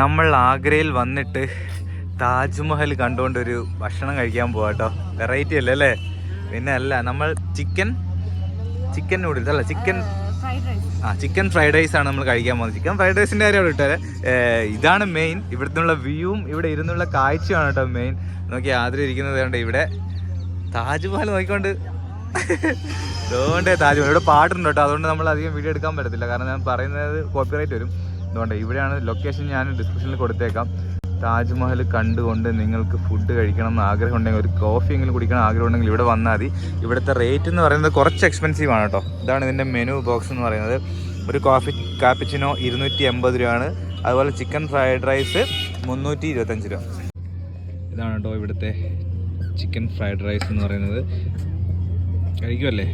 നമ്മൾ ആഗ്രയിൽ വന്നിട്ട് താജ്മഹൽ കണ്ടുകൊണ്ട് ഒരു ഭക്ഷണം കഴിക്കാൻ പോവാ കേട്ടോ വെറൈറ്റി അല്ലേ അല്ലേ? പിന്നെ അല്ല നമ്മൾ ചിക്കൻ ചിക്കൻ നൂഡിൽസ് അല്ല ചിക്കൻ ആ ചിക്കൻ ഫ്രൈഡ് റൈസ് ആണ് നമ്മൾ കഴിക്കാൻ പോകുന്നത് ചിക്കൻ ഫ്രൈഡ് റൈസിന്റെ കാര്യം അവിടെ ഇട്ടാൽ ഇതാണ് മെയിൻ ഇവിടുത്തെ വ്യൂവും ഇവിടെ ഇരുന്നുള്ള കാഴ്ചയാണ് കേട്ടോ മെയിൻ നോക്കി ആദ്യം ഇരിക്കുന്നത് കണ്ട് ഇവിടെ താജ്മഹൽ നോക്കിക്കൊണ്ട്. അതുകൊണ്ട് താജ്മഹൽ. ഇവിടെ പാട്ടുണ്ട് കേട്ടോ അതുകൊണ്ട് നമ്മൾ അധികം വീഡിയോ എടുക്കാൻ പറ്റത്തില്ല. കാരണം ഞാൻ പറയുന്നത് കോപ്പിറൈറ്റ് വരും. അതുകൊണ്ട് ഇവിടെയാണ് ലൊക്കേഷൻ ഞാൻ ഡിസ്ക്രിപ്ഷനിൽ കൊടുത്തേക്കാം. താജ്മഹൽ കണ്ടുകൊണ്ട് നിങ്ങൾക്ക് ഫുഡ് കഴിക്കണം എന്ന് ആഗ്രഹം ഉണ്ടെങ്കിൽ ഒരു കോഫി എങ്കിലും കുടിക്കണം ആഗ്രഹം ഉണ്ടെങ്കിൽ ഇവിടെ വന്നാൽ മതി. ഇവിടുത്തെ റേറ്റ് എന്ന് പറയുന്നത് കുറച്ച് എക്സ്പെൻസീവ് ആണ് കേട്ടോ. ഇതാണ് ഇതിന്റെ മെനു ബോക്സ് എന്ന് പറയുന്നത്. ഒരു കോഫി കാപ്പിച്ചിനോ ഇരുന്നൂറ്റി എൺപത് രൂപയാണ്. അതുപോലെ ചിക്കൻ ഫ്രൈഡ് റൈസ് മുന്നൂറ്റി ഇരുപത്തഞ്ച് രൂപ. ഇതാണ് കേട്ടോ ഇവിടുത്തെ ചിക്കൻ ഫ്രൈഡ് റൈസ് എന്ന് പറയുന്നത്. കഴിക്കുമല്ലേ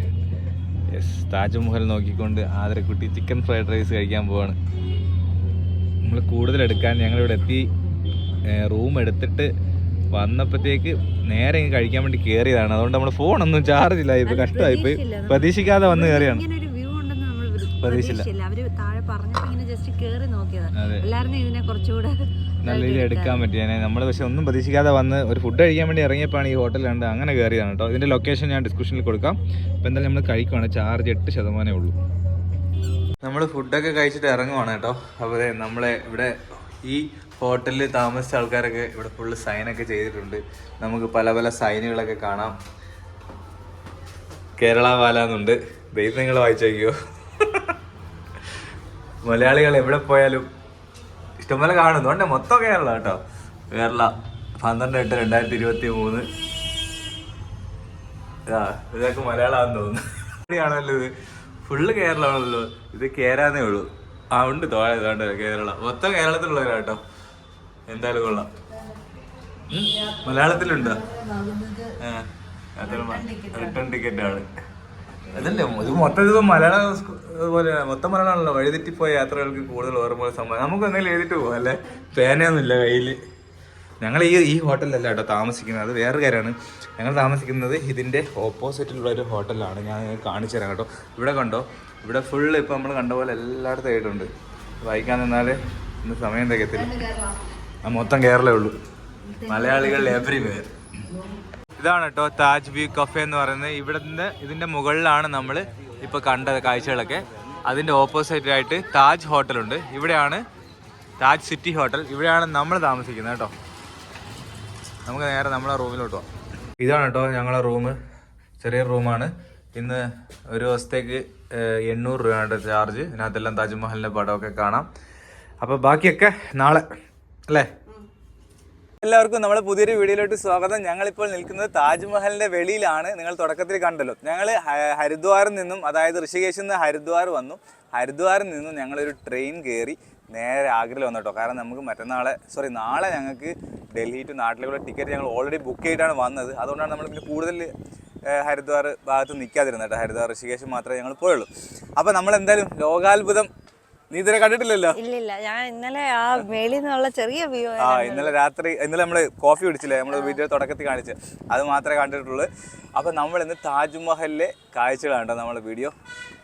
യെസ് താജ്മഹൽ നോക്കിക്കൊണ്ട് ആദരക്കുട്ടി ചിക്കൻ ഫ്രൈഡ് റൈസ് കഴിക്കാൻ പോവാണ്. നമ്മൾ കൂടുതൽ എടുക്കാൻ ഞങ്ങളിവിടെ എത്തി റൂം എടുത്തിട്ട് വന്നപ്പോഴത്തേക്ക് നേരെ കഴിക്കാൻ വേണ്ടി കയറിയതാണ്. അതുകൊണ്ട് നമ്മുടെ ഫോണൊന്നും ചാർജ് ഇല്ല. കഷ്ടമായി പോയി പ്രതീക്ഷിക്കാതെ വന്ന് കയറിയാണ്. നമ്മൾ അവർ താഴെ പറഞ്ഞപ്പോ ഇങ്ങനെ ജസ്റ്റ് കേറി നോക്കിയതാണ്. അതെ. എല്ലാരും ഇതിനെ കുറച്ചുകൂടെ നല്ല രീതിയിൽ എടുക്കാൻ പറ്റിയാണ് നമ്മൾ പക്ഷെ ഒന്നും പ്രതീക്ഷിക്കാതെ വന്ന് ഒരു ഫുഡ് കഴിക്കാൻ വേണ്ടി ഇറങ്ങിയപ്പോൾ ഈ ഹോട്ടൽ ഉണ്ട് അങ്ങനെ കയറിയതാണ് കേട്ടോ ഇതിന്റെ ലൊക്കേഷൻ ഞാൻ ഡിസ്ക്രിപ്ഷനിൽ കൊടുക്കാം. അപ്പോൾ എന്തായാലും നമ്മൾ കഴിക്കുവാണ്. ചാർജ് എട്ട് ശതമാനമേ ഉള്ളൂ. നമ്മൾ ഫുഡൊക്കെ കഴിച്ചിട്ട് ഇറങ്ങുവാണ് കേട്ടോ. അപ്പോൾ നമ്മളെ ഇവിടെ ഈ ഹോട്ടലിൽ താമസിച്ച ആൾക്കാരൊക്കെ ഇവിടെ ഫുള്ള് സൈനൊക്കെ ചെയ്തിട്ടുണ്ട്. നമുക്ക് പല പല സൈനുകളൊക്കെ കാണാം. കേരള വാല എന്നുണ്ട് ദൈവം നിങ്ങൾ വായിച്ചു മലയാളികൾ എവിടെ പോയാലും ഇഷ്ടംപോലെ കാണുന്നു അതുകൊണ്ട് മൊത്തം കേരള കേട്ടോ. കേരള പന്ത്രണ്ട് എട്ട് രണ്ടായിരത്തി ഇരുപത്തി മൂന്ന്. ഇതാ ഇതൊക്കെ മലയാളമാണെന്ന് തോന്നുന്നു. ആണല്ലോ ഇത്. ഫുള്ള് കേരളമാണല്ലോ. ഇത് കേരാന്നേ ഉള്ളൂ. ആ ഉണ്ട് തോഴ ഇതാണ്ട് കേരള. മൊത്തം കേരളത്തിലുള്ളവരാ കേട്ടോ എന്തായാലും കൊള്ളാം. മലയാളത്തിലുണ്ടോ? റിട്ടേൺ ടിക്കറ്റ് ആണ്. അതല്ലേ ഇത് മൊത്തം ഇത് മലയാളം പോലെ മൊത്തം മലയാളമാണല്ലോ. വഴിതെറ്റിപ്പോയ യാത്രകൾക്ക് കൂടുതൽ ഓർമ്മ സമ്മാനം. നമുക്ക് എന്തെങ്കിലും എഴുതിട്ട് പോകാം അല്ലേ? പേനയൊന്നുമില്ല കയ്യിൽ. ഞങ്ങൾ ഈ ഈ ഹോട്ടലിലല്ല കേട്ടോ താമസിക്കുന്നത്. അത് വേറെ കാര്യമാണ്. ഞങ്ങൾ താമസിക്കുന്നത് ഇതിന്റെ ഓപ്പോസിറ്റിലുള്ള ഒരു ഹോട്ടലാണ്. ഞാൻ കാണിച്ചു തരാം കേട്ടോ. ഇവിടെ കണ്ടോ? ഇവിടെ ഫുൾ ഇപ്പം നമ്മൾ കണ്ട പോലെ എല്ലായിടത്തും ആയിട്ടുണ്ട്. വായിക്കാൻ നിന്നാൽ ഇന്ന് സമയം തികത്തില്ല മൊത്തം കേരളേ ഉള്ളൂ. മലയാളികൾ എവറി വേർ ഇതാണ് കേട്ടോ താജ് വ്യൂ കഫേ എന്ന് പറയുന്നത്. ഇവിടെ നിന്ന് ഇതിന്റെ മുകളിലാണ് നമ്മൾ ഇപ്പോൾ കണ്ട കാഴ്ചകളൊക്കെ. അതിന്റെ ഓപ്പോസിറ്റായിട്ട് താജ് ഹോട്ടലുണ്ട്. ഇവിടെയാണ് താജ് സിറ്റി ഹോട്ടൽ ഇവിടെയാണ് നമ്മൾ താമസിക്കുന്നത് കേട്ടോ. നമുക്ക് നേരെ നമ്മളെ റൂമിലോട്ട് പോവാം. ഇതാണ് കേട്ടോ ഞങ്ങളെ റൂം. ചെറിയ റൂമാണ്. ഇന്ന് ഒരു ദിവസത്തേക്ക് എണ്ണൂറ് രൂപയാണ് ചാർജ്. ഇതിനകത്തെല്ലാം താജ്മഹലിന്റെ പടമൊക്കെ കാണാം. അപ്പോൾ ബാക്കിയൊക്കെ നാളെ അല്ലേ? എല്ലാവർക്കും നമ്മുടെ പുതിയൊരു വീഡിയോയിലോട്ട് സ്വാഗതം. ഞങ്ങളിപ്പോൾ നിൽക്കുന്നത് താജ്മഹലിന്റെ വെളിയിലാണ്. നിങ്ങൾ തുടക്കത്തിൽ കണ്ടല്ലോ. ഞങ്ങൾ ഹരിദ്വാറിൽ നിന്നും അതായത് ഋഷികേശിൽ നിന്ന് ഹരിദ്വാർ വന്നു. ഹരിദ്വാറിൽ നിന്നും ഞങ്ങളൊരു ട്രെയിൻ കയറി നേരെ ആഗ്രയിൽ വന്നു കേട്ടോ. കാരണം നമുക്ക് മറ്റന്നാളെ സോറി നാളെ ഞങ്ങൾക്ക് ഡൽഹി ടു നാട്ടിലേക്കുള്ള ടിക്കറ്റ് ഞങ്ങൾ ഓൾറെഡി ബുക്ക് ചെയ്തിട്ടാണ് വന്നത്. അതുകൊണ്ടാണ് നമ്മൾ പിന്നെ കൂടുതൽ ഹരിദ്വാർ ഭാഗത്ത് നിൽക്കാതിരുന്നത് കേട്ടോ. ഹരിദ്വാർ ഋഷികേശ് മാത്രമേ ഞങ്ങൾ പോയുള്ളൂ. അപ്പോൾ നമ്മൾ എന്തായാലും ലോകാത്ഭുതം നീ ഇതുവരെ കണ്ടിട്ടില്ലല്ലോ? ഇല്ലില്ല ഞാൻ ഇന്നലെ ആ മേളിൽ നിന്നുള്ള ചെറിയ വ്യൂ ആ ഇന്നലെ രാത്രി ഇന്നലെ നമ്മൾ കോഫി കുടിച്ചില്ലേ? നമ്മൾ വീഡിയോ തുടക്കത്തിൽ കാണിച്ച്. അത് മാത്രമേ കണ്ടിട്ടുള്ളൂ. അപ്പോൾ നമ്മൾ ഇന്ന് താജ്മഹലിലെ കാഴ്ചകളാണ് കേട്ടോ നമ്മുടെ വീഡിയോ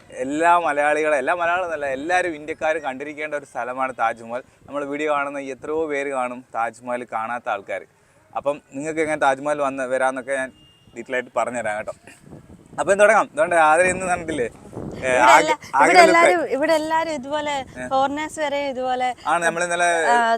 എല്ലാ മലയാളികളും എല്ലാ മലയാളം എന്നല്ല എല്ലാവരും ഇന്ത്യക്കാരും കണ്ടിരിക്കേണ്ട ഒരു സ്ഥലമാണ് താജ്മഹൽ. നമ്മൾ വീഡിയോ കാണുന്ന എത്രയോ പേര് കാണും താജ്മഹൽ കാണാത്ത ആൾക്കാർ അപ്പം നിങ്ങൾക്ക് എങ്ങനെ താജ്മഹൽ വന്ന് വരാമെന്നൊക്കെ ഞാൻ ഡീറ്റെയിൽ ആയിട്ട് പറഞ്ഞുതരാം കേട്ടോ. അപ്പം തുടങ്ങാം. അതുകൊണ്ട് ആദ്യം ഇന്ന് കണ്ടില്ലേ? ഇവിടെ എല്ലാരും ഇവിടെ എല്ലാരും ഇതുപോലെ ഫോറിനേഴ്സ് വരെ ഇതുപോലെ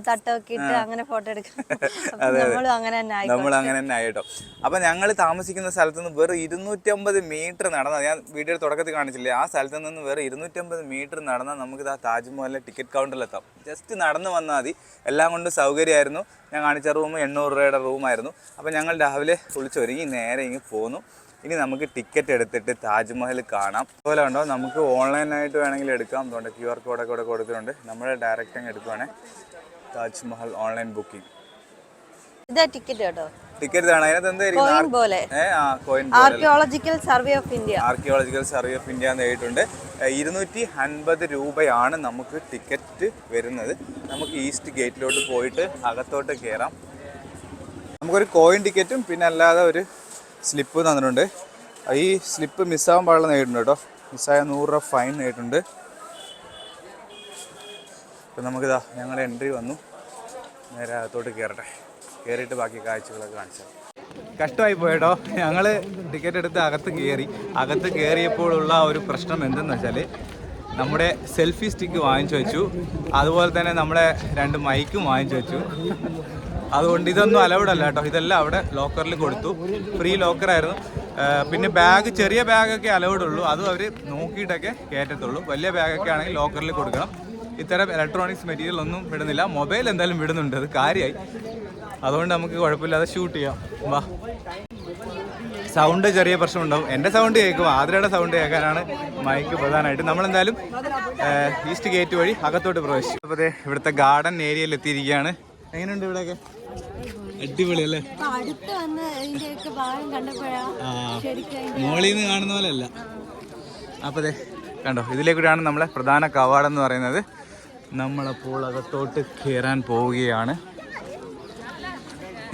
തട്ടമൊക്കെ അങ്ങനെ ഫോട്ടോ എടുക്കും. നമ്മളും അങ്ങനെ തന്നെ നമ്മൾ അങ്ങനെ തന്നെ ആയിട്ടോ. അപ്പൊ ഞങ്ങൾ താമസിക്കുന്ന സ്ഥലത്ത് നിന്ന് വെറും ഇരുന്നൂറ്റമ്പത് മീറ്റർ നടന്ന ഞാൻ വീഡിയോ തുടക്കത്തിൽ കാണിച്ചില്ലേ? ആ സ്ഥലത്ത് നിന്ന് വെറും ഇരുന്നൂറ്റമ്പത് മീറ്റർ നടന്നാൽ നമുക്ക് ആ താജ്മഹലിലെ ടിക്കറ്റ് കൗണ്ടറിലെത്താം ജസ്റ്റ് നടന്നു വന്നാൽ മതി. എല്ലാം കൊണ്ടും സൗകര്യമായിരുന്നു. ഞാൻ കാണിച്ച റൂം എണ്ണൂറ് രൂപയുടെ റൂമായിരുന്നു അപ്പോൾ ഞങ്ങൾ രാവിലെ വിളിച്ചൊരുങ്ങി നേരെ ഇങ്ങ് പോന്നു. ഇനി നമുക്ക് ടിക്കറ്റ് എടുത്തിട്ട് താജ്മഹൽ കാണാം. അതുപോലെ ഉണ്ടോ നമുക്ക് ഓൺലൈനായിട്ട് വേണമെങ്കിൽ എടുക്കാം. അതുകൊണ്ട് ക്യു ആർ കോഡൊക്കെ ഇവിടെ കൊടുത്തിട്ടുണ്ട്. നമ്മൾ ഡയറക്റ്റ് അങ്ങ് എടുക്കുവാണെങ്കിൽ താജ്മഹൽ ഓൺലൈൻ ബുക്കിംഗ് ഇതാ ടിക്കറ്റ് കേട്ടോ. Archaeological survey of India archaeological survey of India എന്ന് എഴുതിയിട്ടുണ്ട്. ഇരുന്നൂറ്റി അൻപത് രൂപയാണ് നമുക്ക് ടിക്കറ്റ് വരുന്നത്. നമുക്ക് ഈസ്റ്റ് ഗേറ്റിലോട്ട് പോയിട്ട് അകത്തോട്ട് കയറാം നമുക്കൊരു കോയിൻ ടിക്കറ്റും പിന്നെ അല്ലാതെ ഒരു സ്ലിപ്പ് തന്നിട്ടുണ്ട്. ഈ സ്ലിപ്പ് മിസ്സാവാൻ പാടില്ല നേരിട്ടുണ്ട് കേട്ടോ. മിസ്സായ നൂറ് രൂപ ഫൈൻ നേരിട്ടുണ്ട് അപ്പം നമുക്കിതാ ഞങ്ങളുടെ എൻട്രി വന്നു. നേരെ അകത്തോട്ട് കയറട്ടെ കയറിയിട്ട് ബാക്കി കാഴ്ചകളൊക്കെ കാണിച്ചാൽ കഷ്ടമായി പോയട്ടോ ഞങ്ങൾ ടിക്കറ്റ് എടുത്ത് അകത്ത് കയറി അകത്ത് കയറിയപ്പോഴുള്ള ഒരു പ്രശ്നം എന്തെന്ന് വെച്ചാൽ നമ്മുടെ സെൽഫി സ്റ്റിക്ക് വാങ്ങിച്ചു വെച്ചു. അതുപോലെ തന്നെ നമ്മുടെ രണ്ട് മൈക്കും വാങ്ങിച്ചു വെച്ചു. അതുകൊണ്ട് ഇതൊന്നും അലൗഡ് കേട്ടോ. ഇതെല്ലാം അവിടെ ലോക്കറിൽ കൊടുത്തു. ഫ്രീ ലോക്കറായിരുന്നു പിന്നെ ബാഗ് ചെറിയ ബാഗൊക്കെ അലൗഡ് ഉള്ളൂ അതും അവർ നോക്കിയിട്ടൊക്കെ കയറ്റത്തുള്ളൂ. വലിയ ബാഗൊക്കെ ആണെങ്കിൽ ലോക്കറിൽ കൊടുക്കണം. ഇത്തരം ഇലക്ട്രോണിക്സ് മെറ്റീരിയൽ ഒന്നും വിടുന്നില്ല. മൊബൈൽ എന്തായാലും വിടുന്നുണ്ട്. അത് കാര്യമായി അതുകൊണ്ട് നമുക്ക് കുഴപ്പമില്ലാതെ ഷൂട്ട് ചെയ്യാം. വാ. സൗണ്ട് ചെറിയ പ്രശ്നമുണ്ടാവും എന്റെ സൗണ്ട് കേൾക്കും. ആതിരയുടെ സൗണ്ട് കേൾക്കാനാണ് മൈക്ക് പ്രധാനമായിട്ട്. നമ്മളെന്തായാലും ഈസ്റ്റ് ഗേറ്റ് വഴി അകത്തോട്ട് പ്രവേശിച്ചു. അപ്പോൾ ഇവിടുത്തെ ഗാർഡൻ ഏരിയയിൽ എത്തിയിരിക്കുകയാണ്. എങ്ങനെയുണ്ട് ഇവിടെയൊക്കെ? അടിപൊളി അല്ലേ? അപ്പൊ അടുത്ത് വന്ന് ഇതിന്റെയൊക്കെ ഭാഗം കണ്ടപ്പോഴാ മോളിൽ നിന്ന് കാണുന്ന പോലെ അല്ല അപ്പോൾ ദേ കണ്ടോ ഇതിലേക്കൂടെയാണ് നമ്മളെ പ്രധാന കവാടം എന്ന് പറയുന്നത്. നമ്മളപ്പോൾ അകത്തോട്ട് കയറാൻ പോവുകയാണ്.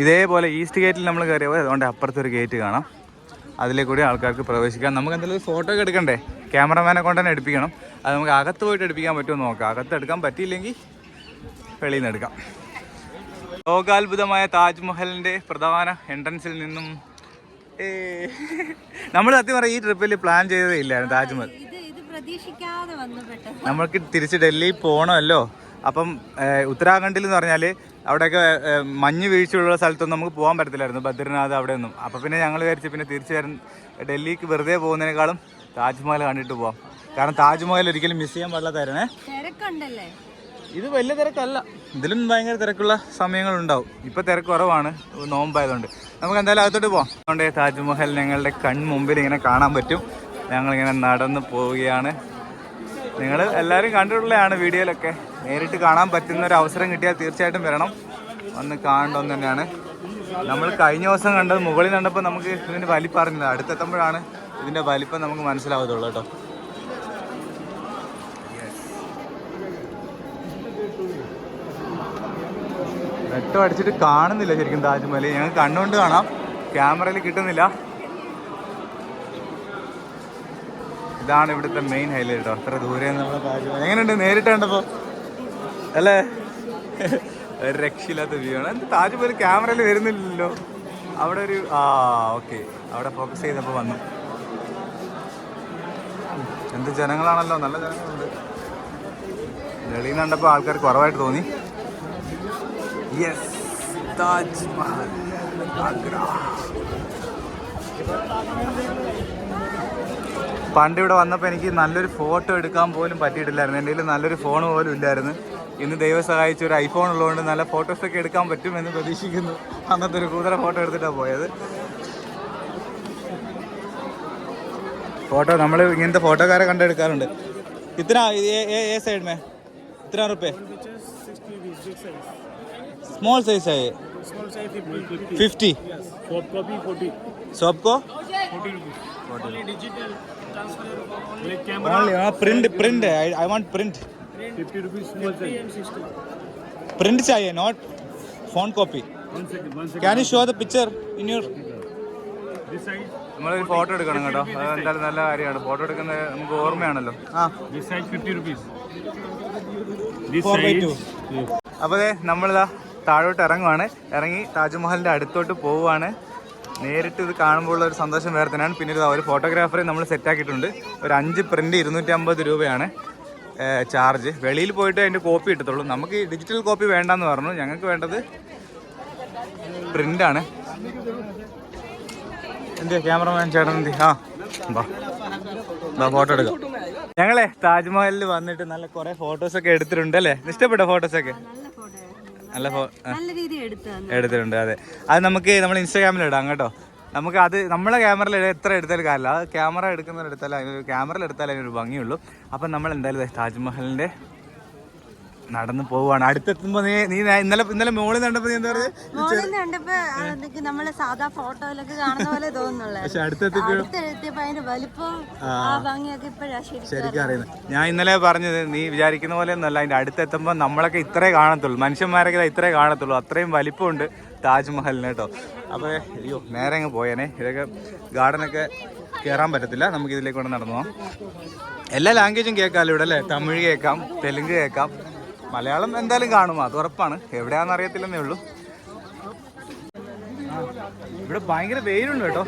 ഇതേപോലെ ഈസ്റ്റ് ഗേറ്റിൽ നമ്മൾ കയറിയ പോലെ അതുകൊണ്ട് അപ്പുറത്തൊരു ഗേറ്റ് കാണാം. അതിലേക്കൂടി ആൾക്കാർക്ക് പ്രവേശിക്കാം. നമുക്ക് എന്തെങ്കിലും ഫോട്ടോ ഒക്കെ എടുക്കണ്ടേ? ക്യാമറമാനെ കൊണ്ട് തന്നെ എടുപ്പിക്കണം. അത് നമുക്ക് അകത്ത് പോയിട്ട് എടുപ്പിക്കാൻ പറ്റുമോ എന്ന് നോക്കാം. അകത്ത് എടുക്കാൻ പറ്റിയില്ലെങ്കിൽ വെളിയിൽ നിന്ന് എടുക്കാം. ലോകാത്ഭുതമായ താജ്മഹലിന്റെ പ്രധാന എൻട്രൻസിൽ നിന്നും നമ്മൾ സത്യം പറയാം ഈ ട്രിപ്പിൽ പ്ലാൻ ചെയ്തതേ ഇല്ലായിരുന്നു താജ്മഹൽ നമ്മൾക്ക് തിരിച്ച് ഡൽഹി പോകണമല്ലോ അപ്പം ഉത്തരാഖണ്ഡിൽ എന്ന് പറഞ്ഞാൽ അവിടെയൊക്കെ മഞ്ഞ് വീഴ്ചയുള്ള സ്ഥലത്തൊന്നും നമുക്ക് പോകാൻ പറ്റത്തില്ലായിരുന്നു. ബദ്രിനാഥ് അവിടെയൊന്നും. അപ്പം പിന്നെ ഞങ്ങൾ വിചാരിച്ച് പിന്നെ തിരിച്ചു വരുന്ന ഡൽഹിക്ക് വെറുതെ പോകുന്നതിനേക്കാളും താജ്മഹൽ കണ്ടിട്ട് പോവാം. കാരണം താജ്മഹൽ ഒരിക്കലും മിസ് ചെയ്യാൻ പാടില്ല തിരക്കുണ്ടല്ലേ? ഇത് വലിയ തിരക്കല്ല. ഇതിലും ഭയങ്കര തിരക്കുള്ള സമയങ്ങളുണ്ടാവും. ഇപ്പൊ തിരക്ക് കുറവാണ്. നോമ്പായതുകൊണ്ട്. നമുക്ക് എന്തായാലും അകത്തോട്ട് പോവാം. അതുകൊണ്ട് താജ്മഹൽ ഞങ്ങളുടെ കൺമുമ്പിൽ ഇങ്ങനെ കാണാൻ പറ്റും. ഞങ്ങൾ ഇങ്ങനെ നടന്ന് പോവുകയാണ്. നിങ്ങൾ എല്ലാവരും കണ്ടിട്ടുള്ളതാണ് വീഡിയോയിലൊക്കെ. നേരിട്ട് കാണാൻ പറ്റുന്ന ഒരു അവസരം കിട്ടിയാൽ തീർച്ചയായിട്ടും വരണം. വന്ന് കാണണമെന്ന് തന്നെയാണ്. നമ്മൾ കഴിഞ്ഞ ദിവസം കണ്ടത് മുകളിൽ കണ്ടപ്പോൾ നമുക്ക് ഇതിന്റെ വലിപ്പം അറിഞ്ഞത് അടുത്തെത്തുമ്പോഴാണ് ഇതിന്റെ വലിപ്പം നമുക്ക് മനസ്സിലാവത്തുള്ളൂ കേട്ടോ. വെട്ടം അടിച്ചിട്ട് കാണുന്നില്ല ശരിക്കും താജ്മഹൽ ഞങ്ങൾ കണ്ണുകൊണ്ട് കാണാം. ക്യാമറയിൽ കിട്ടുന്നില്ല. ഇതാണ് ഇവിടുത്തെ മെയിൻ ഹൈലൈറ്റ് അത്ര ദൂരെ നമ്മളെ താജ്മഹൽ. എങ്ങനെയുണ്ട്? നേരിട്ട് കണ്ടപ്പോ? അല്ലേ? ഒരു രക്ഷയില്ലാത്ത വ്യൂ ആണ്. എന്ത് താജ്മഹൽ ക്യാമറയിൽ വരുന്നില്ലല്ലോ? അവിടെ ഒരു ആ ഓക്കെ അവിടെ ഫോക്കസ് ചെയ്തപ്പോൾ വന്നു. എന്ത് ജനങ്ങളാണല്ലോ? നല്ല ജനങ്ങളുണ്ട്. വെളിയിൽ നിന്ന് കണ്ടപ്പോൾ ആൾക്കാർ കുറവായിട്ട് തോന്നി. യെസ് താജ്മഹൽ ആഗ്ര പണ്ട് ഇവിടെ വന്നപ്പോൾ എനിക്ക് നല്ലൊരു ഫോട്ടോ എടുക്കാൻ പോലും പറ്റിയിട്ടില്ലായിരുന്നു. എന്റെ കയ്യിൽ നല്ലൊരു ഫോൺ പോലും ഇല്ലായിരുന്നു. ഇന്ന് ദൈവം സഹായിച്ച ഒരു ഐഫോൺ ഉള്ളതുകൊണ്ട് നല്ല ഫോട്ടോസൊക്കെ എടുക്കാൻ പറ്റുമെന്ന് പ്രതീക്ഷിക്കുന്നു. അന്നത്തെ ഒരു കൂടുതൽ ഫോട്ടോ എടുത്തിട്ടാണ് പോയത്. ഫോട്ടോ നമ്മൾ ഇങ്ങനത്തെ ഫോട്ടോക്കാരെ കണ്ടെടുക്കാറുണ്ട്. ഇത്ര ഏ സൈഡ് മേ? ഇത്ര റുപ്യ स्मॉल साइज है ये Small size 50. Fifty Yes. Soft copy 40. सबको 40 rupees. Only digital transfer. Like camera. Only हाँ प्रिंट प्रिंट है I I want print 50 rupees small size. and 60. Print चाहिए not phone copy One second. One second. Can you show the picture in your This side. നമ്മളൊരു photo എടുക്കണം കേട്ടോ അത് എന്തായാലും നല്ല കാര്യമാണ് ഫോട്ടോ എടുക്കുന്നത് നമുക്ക് ഓർമ്മയാണല്ലോ ആ This side 50 rupees. This Four by side. two. Yes. അപ്പോൾ ദേ നമ്മളിതാ താഴോട്ട് ഇറങ്ങുവാണ്. ഇറങ്ങി താജ്മഹലിന്റെ അടുത്തോട്ട് പോവുകയാണ് നേരിട്ട് ഇത് കാണുമ്പോൾ ഉള്ള ഒരു സന്തോഷം വേറെ തന്നെയാണ്. പിന്നെ ഒരു ഫോട്ടോഗ്രാഫറെ നമ്മൾ സെറ്റാക്കിയിട്ടുണ്ട് ഒരു അഞ്ച് പ്രിന്റ് ഇരുന്നൂറ്റി അമ്പത് രൂപയാണ് ചാർജ് വെളിയിൽ പോയിട്ട് അതിന്റെ കോപ്പി കിട്ടത്തുള്ളൂ. നമുക്ക് ഡിജിറ്റൽ കോപ്പി വേണ്ടെന്ന് പറഞ്ഞു. ഞങ്ങൾക്ക് വേണ്ടത് പ്രിന്റാണ് എന്തേ ക്യാമറമാൻ ചേട്ടൻ എന്തി ആ ബാ ഫോട്ടോ എടുക്കാം. ഞങ്ങളെ താജ്മഹലിൽ വന്നിട്ട് നല്ല കുറേ ഫോട്ടോസൊക്കെ എടുത്തിട്ടുണ്ട് അല്ലേ? ഇഷ്ടപ്പെട്ട ഫോട്ടോസ് ഒക്കെ? നല്ല ഫോ രീതിയിൽ എടുത്തിട്ടുണ്ട് അതെ. അത് നമുക്ക് നമ്മൾ ഇൻസ്റ്റാഗ്രാമിൽ ഇടാം കേട്ടോ. നമുക്ക് അത് നമ്മളെ ക്യാമറയിൽ എത്ര എടുത്താലും കാര്യമില്ല. അത് ക്യാമറ എടുക്കുന്നവരെടുത്താലും അതിനൊരു ക്യാമറയിൽ എടുത്താലും അതിനൊരു ഭംഗിയുള്ളൂ. അപ്പം നമ്മൾ എന്തായാലും താജ്മഹലിന്റെ നടന്ന് പോവാണ് അടുത്തെത്തുമ്പോ നീ നീ ഇന്നലെ ഇന്നലെ മോളിൽ കണ്ടപ്പോ നീ എന്താ പറയുക നമ്മൾ സാധാ ഫോട്ടോയിലൊക്കെ കാണുന്ന പോലെ തോന്നുന്നുള്ളു. പക്ഷെ അടുത്തെത്തിയപ്പോ അതിന്റെ വലിപ്പം ഭംഗിയൊക്കെ ഇപ്പഴാ ശരിക്കും അറിയുന്നത്. ഞാൻ ഇന്നലെ പറഞ്ഞത് നീ വിചാരിക്കുന്ന പോലെ ഒന്നല്ല അതിന്റെ അടുത്തെത്തുമ്പോ നമ്മളൊക്കെ ഇത്രേ കാണത്തുള്ളൂ. മനുഷ്യന്മാരൊക്കെ ഇത്രേ കാണത്തുള്ളൂ. അത്രയും വലിപ്പമുണ്ട് താജ്മഹലിന് കേട്ടോ. അപ്പോൾ അയ്യോ നേരെ അങ്ങ് പോയേനെ. ഇതൊക്കെ ഗാർഡനൊക്കെ കേറാൻ പറ്റത്തില്ല. നമുക്ക് ഇതിലേക്ക് കൊണ്ട് നടന്നു പോകാം എല്ലാ ലാംഗ്വേജും കേൾക്കാമല്ലോ ഇവിടെ അല്ലേ? തമിഴ് കേൾക്കാം തെലുങ്ക് കേൾക്കാം. മലയാളം എന്തായാലും കാണും അത് ഉറപ്പാണ്. എവിടെയാണെന്ന് അറിയത്തില്ലെന്നേ ഉള്ളൂ. ഇവിടെ ഭയങ്കര വെയിലുണ്ട് കേട്ടോ.